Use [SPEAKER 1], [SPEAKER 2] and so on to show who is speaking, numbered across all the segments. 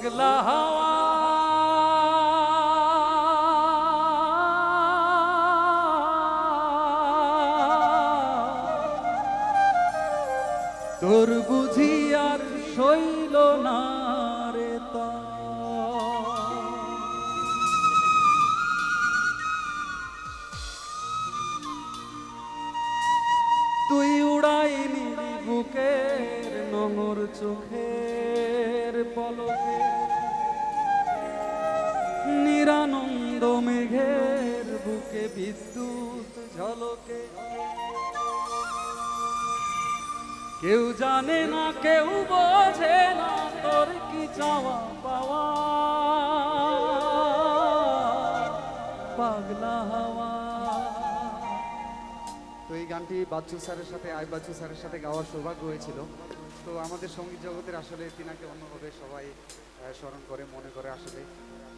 [SPEAKER 1] পাগলা হাওয়া। তোর বুঝি আর শৈল না রে তুই উড়াইনি বুকের নোংর চোখের পলকে, নিরানন্দ মেঘের বুকে বিদ্যুৎ ঝলকে। কেউ জানে না, কেউ বোঝে না, তোর কি চাওয়া পাওয়া
[SPEAKER 2] গানটি বাচ্চু স্যারের সাথে, আই বাচ্চু স্যারের সাথে গাওয়ার সৌভাগ্য হয়েছিল। তো আমাদের সংগীত জগতের আসলে তিনাকে অন্যভাবে সবাই স্মরণ করে, মনে করে আসলে।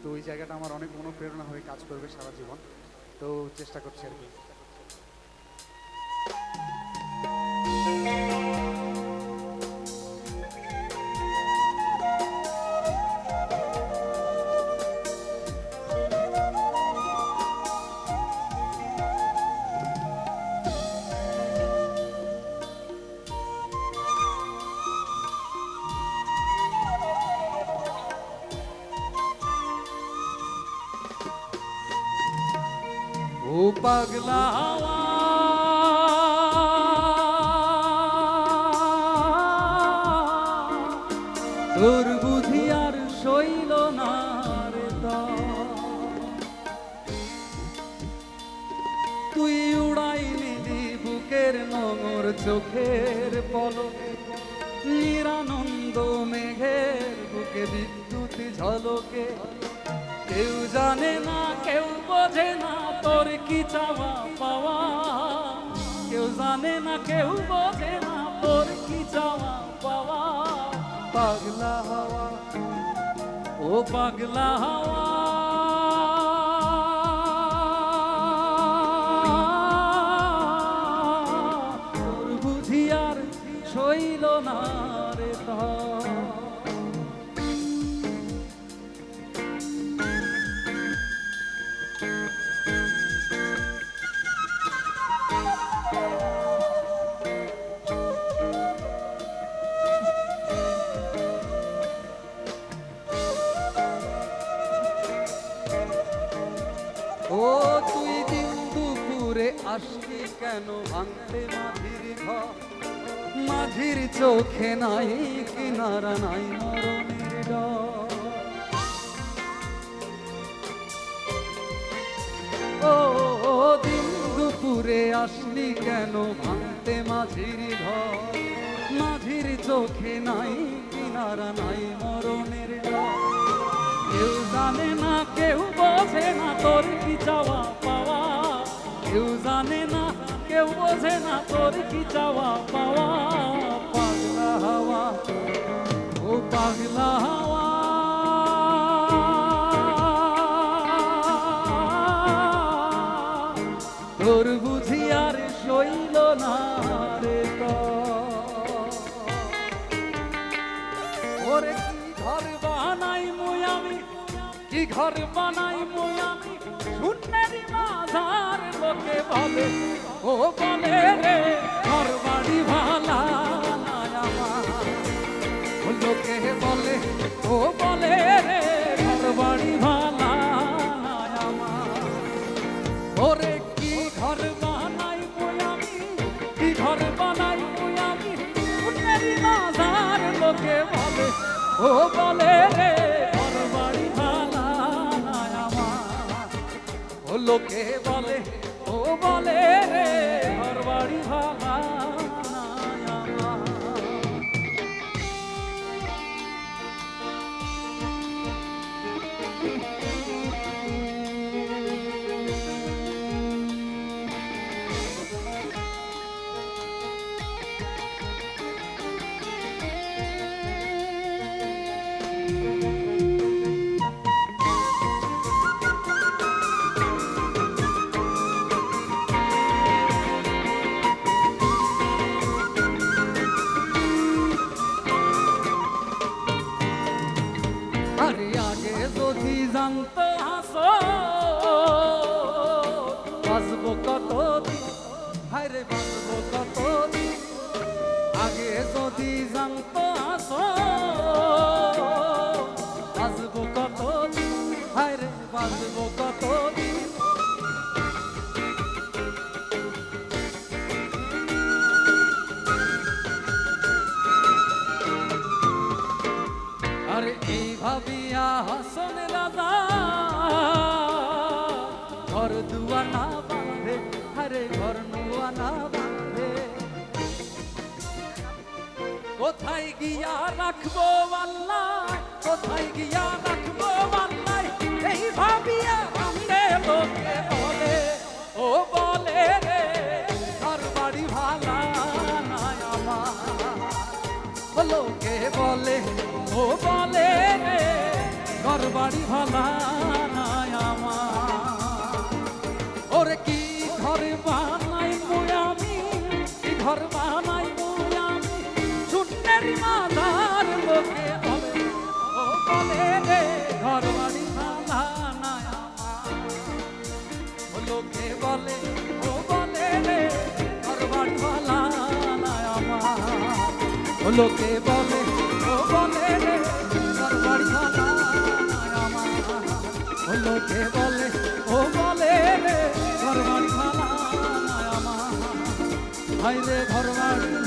[SPEAKER 2] তো ওই জায়গাটা আমার অনেক অনুপ্রেরণা হয়ে কাজ করবে সারা জীবন। তো চেষ্টা করছি আর কি।
[SPEAKER 1] পাগলা হাওয়া। তোর বুঝি আর শৈল না রে তুই উড়াই নিলি বুকের নোংর চোখের পলকে। নিরানন্দ মেঘের বুকে বিদ্যুৎ ঝলকে। কেউ জানে না, কেউ বোঝে না তোর কি চাওয়া পাওয়া। কেউ জানে না, কেউ বোঝে না তোর কি চাওয়া পাওয়া। পাগলা হাওয়া, ও পাগলা হাওয়া। আসলি কেন ভাঙতে মাঝির ঘর? মাঝির চোখে নাই, কিনারা নাই মরণের ও, দিন দুপুরে আসলি কেন ভাঙতে মাঝির ঘর? মাঝির চোখে নাই, কিনারা নাই মরণের ডর। কেউ জানে না, কেউ বোঝে না, তোর কি চাওয়া? কেউ জানে না, কেউ বোঝে না তোর কি চাওয়া পাওয়া। পাগলা হাওয়া, ও পাগলা হাওয়া। তোর বুঝি আর শৈল না রে তো। কি ঘর বানাই মুই আমি কি ঘর বানাই মুই আমি শূন্যের লোকে বলে ও বলে রে ঘর বাড়ি ভালা লোকে বলে, ও বলে রে ঘর বাড়ি ভালা ওরে কি ঘর বানাই মুই আমি, কি ঘর বানাই মুই আমি মাঝার লোকে বলে, ও বলে রে ঘর বাড়ি ভালা আমার। ও লোকে বলে ও বলে রে ঘর বাড়ি ভালা দিগন্ত হাসন কোথায় গিয়া রাখব আল্লাহ? কোথায় গিয়া রাখব আল্লাহ? এই ভাবিয়া আমনে লোকে বলে, ও বলে রে ঘর বাড়ি ভালা নাই আমার। লোকে বলে, ও বলে রে ঘর বাড়ি ভালা নাই আমার। ওরে কি ঘর বানাই আমি? কি ঘর বানাই লোকে বলে, ও বলে রে নাই আমার। লোকে বলে, ও বলে রে নাই আমার। লোকে বলে, ও বলে রে নাই আমার। ভাই রে ঘর বাড়ি ভালা